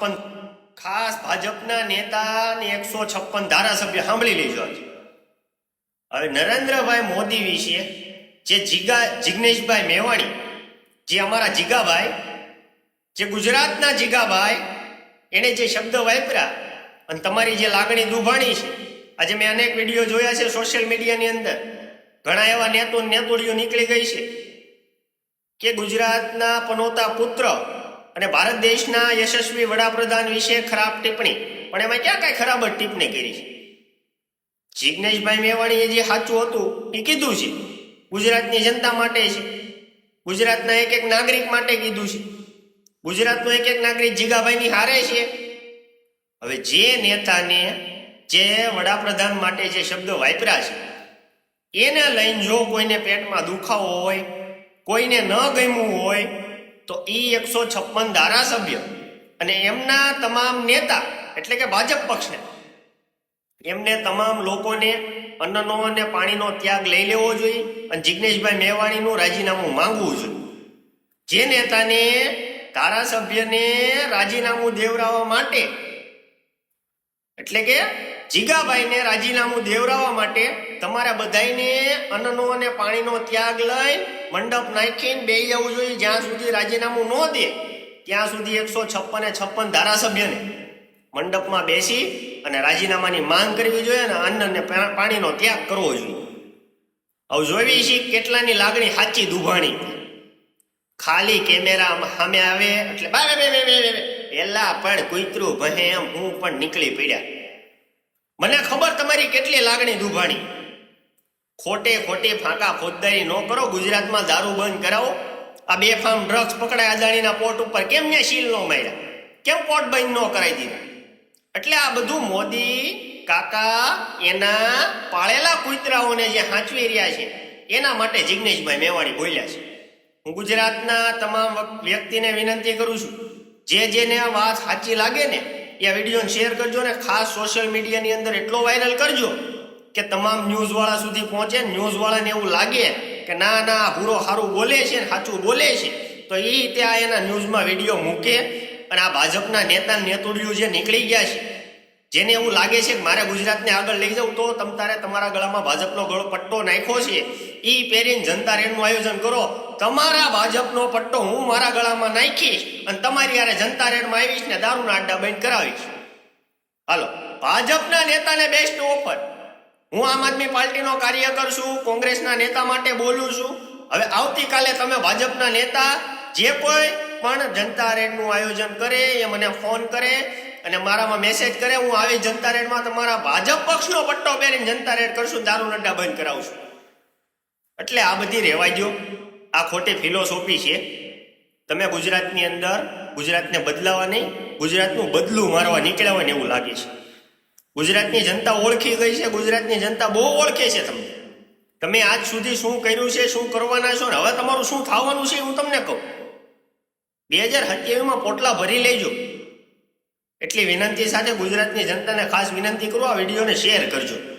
પણ ખાસ ભાજપના નેતા ને એકસો છપ્પન ધારાસભ્ય સાંભળી લેજો. હવે નરેન્દ્રભાઈ મોદી વિશે જે જીગા, જિગ્નેશભાઈ મેવાણી, જે અમારા જીગાભાઈ, જે ગુજરાતના જીગાભાઈ એણે જે શબ્દ વાપર્યા અને તમારી જે લાગણી દુભાણી છે, આજે મેં અનેક વીડિયો જોયા છે સોશિયલ મીડિયાની અંદર ઘણા એવા નેતો નેતોડીઓ નીકળી ગઈ છે કે ગુજરાતના પનોતા પુત્ર અને ભારત દેશના યશસ્વી વડાપ્રધાન વિશે ખરાબ ટિપ્પણી. પણ એમાં ક્યાં કાંઈ ખરાબ જ ટિપ્પણી કરી છે? જિજ્ઞેશભાઈ મેવાણીએ જે સાચું હતું, એ કીધું છે. ગુજરાતની જનતા માટે છે. ગુજરાતના એક એક નાગરિક માટે કીધું છે. ગુજરાતનો એક એક નાગરિક જીગાભાઈની હારે છે. હવે જે નેતાને, જે વડાપ્રધાન માટે જે શબ્દો વાપર્યા છે, એને લઈને જો કોઈને પેટમાં દુખાવો હોય, કોઈને ન ગમ્યું હોય તો એ એકસો છપ્પન ધારાસભ્ય અને એમના તમામ નેતા, એટલે કે ભાજપ પક્ષને, એમને તમામ લોકોને અન્નનો અને પાણીનો ત્યાગ લઈ લેવો જોઈએ અને જિગ્નેશભાઈ મેવાણીનું રાજીનામું માંગવું જોઈએ. જે નેતાને ધારાસભ્યને રાજીનામું દેવરાવવા માટે, એટલે કે જીગાભાઈને રાજીનામું દેવરાવવા માટે તમારા બધાને અન્નનો અને પાણીનો ત્યાગ લઈ મંડપ નાખીને બે જવું જોઈએ. જ્યાં સુધી રાજીનામું ન દે, ત્યાં સુધી એકસો છપ્પન છપ્પન ધારાસભ્યને મંડપમાં બેસી અને રાજીનામાની માંગ કરવી જોઈએ અને અન્ન અને પાણીનો ત્યાગ કરવો જોઈએ. હવે જોવી છે કેટલાની લાગણી સાચી દુભાણી. ખાલી કેમેરા સામે આવે એટલે બા, બે બે બે બે પેલા પણ કુતરું ભહે એમ હું પણ નીકળી પડ્યા. મને ખબર તમારી કેટલી લાગણી દુભાણી. ખોટે ખોટે ફાંકા ફોજદારી ન કરો, ગુજરાતમાં દારૂ બંધ કરાવો. આ બે ફાર્મ ડ્રગ્સ પકડાય અદાણીના પોર્ટ ઉપર. કેમ ને શીલ ન માર્યા? કેમ પોર્ટ બંધ ન કરાવી દીધા? એટલે આ બધું મોદી કાકા એના પાળેલા કુતરાઓને જે હાંચવી રહ્યા છે, એના માટે જિગ્નેશભાઈ મેવાણી બોલ્યા છે. હું ગુજરાતના તમામ વ્યક્તિને વિનંતી કરું છું, જે જેને આ વાત સાચી લાગે ને, એ વિડીયોને શેર કરજો ને ખાસ સોશિયલ મીડિયાની અંદર એટલો વાયરલ કરજો. કે તમામ ન્યૂઝ વાળા સુધી પહોંચે ન્યૂઝ વાળાને એવું લાગે કે ના ના ભૂરો સારું બોલે છે ને સાચું બોલે છે, તો એ ત્યાં એના ન્યૂઝમાં વીડિયો મૂકે અને આ ભાજપના નેતા નેતોડીઓ જે નીકળી ગયા છે, જેને એવું લાગે છે કે મારે ગુજરાતને આગળ લઈ જવું, તો તમ તારે તમારા ગળામાં ભાજપનો ગળો પટ્ટો નાખ્યો છે. એ પહેરીને જનતા રેડનું આયોજન કરો. તમારા ભાજપનો પટ્ટો હું મારા ગળામાં નાખીશ અને તમારી યારે જનતા રેડમાં આવીશ ને દારૂના અડ્ડા બંધ કરાવીશ. હાલો, ભાજપના નેતાને બેસ્ટ ઓફર હું આમ આદમી પાર્ટીનો કાર્યકર છું, કોંગ્રેસના નેતા માટે બોલું છું. હવે આવતીકાલે તમે ભાજપના નેતા જે કોઈ પણ જનતા રેડનું આયોજન કરે, એ મને ફોન કરે અને મારામાં મેસેજ કરે, હું આવી જનતા રેડમાં તમારા ભાજપ પક્ષનો પટ્ટો પહેરીને જનતા રેડ કરશું, દારૂ નડ્ડા બંધ કરાવશું. એટલે આ બધી રહેવા દો આ ખોટી ફિલોસોફી છે. તમે ગુજરાતની અંદર ગુજરાતને બદલાવા ગુજરાતનું બદલું મારવા નીકળ્યા હોય ને એવું લાગે છે. ગુજરાતની જનતા ઓળખી ગઈ છે, ગુજરાતની જનતા બહુ ઓળખે છે તમને. તમે આજ સુધી શું કર્યું છે, શું કરવાના છો ને? હવે તમારું શું થવાનું છે હું તમને કહું. બે હજાર સત્યાવીસમાં પોટલા ભરી લેજો. એટલી વિનંતી સાથે ગુજરાતની જનતાને ખાસ વિનંતી કરો, આ વિડીયોને શેર કરજો.